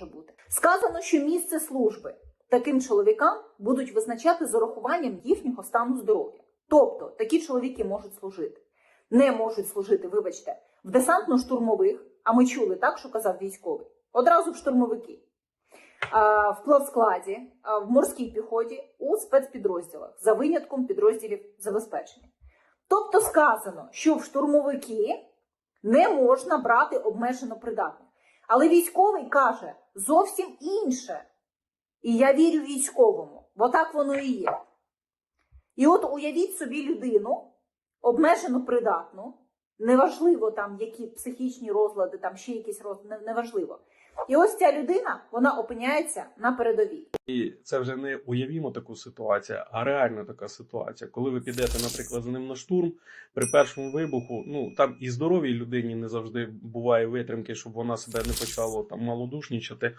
може бути. Сказано, що місце служби таким чоловікам будуть визначати з урахуванням їхнього стану здоров'я. Тобто такі чоловіки можуть служити, не можуть служити, вибачте, в десантно-штурмових, а ми чули так, що казав військовий, одразу в штурмовики, в плавскладі, в морській піхоті, у спецпідрозділах, за винятком підрозділів забезпечення. Тобто сказано, що в штурмовики не можна брати обмежено придатних. Але військовий каже зовсім інше. І я вірю військовому, бо так воно і є. І от уявіть собі людину, обмежено придатну, неважливо там, які психічні розлади, там ще якісь розлади, неважливо. І ось ця людина, вона опиняється на передовій. І це вже не уявімо таку ситуацію, а реальна така ситуація. Коли ви підете, наприклад, з ним на штурм, при першому вибуху, ну там і здоровій людині не завжди буває витримки, щоб вона себе не почала там малодушнічати.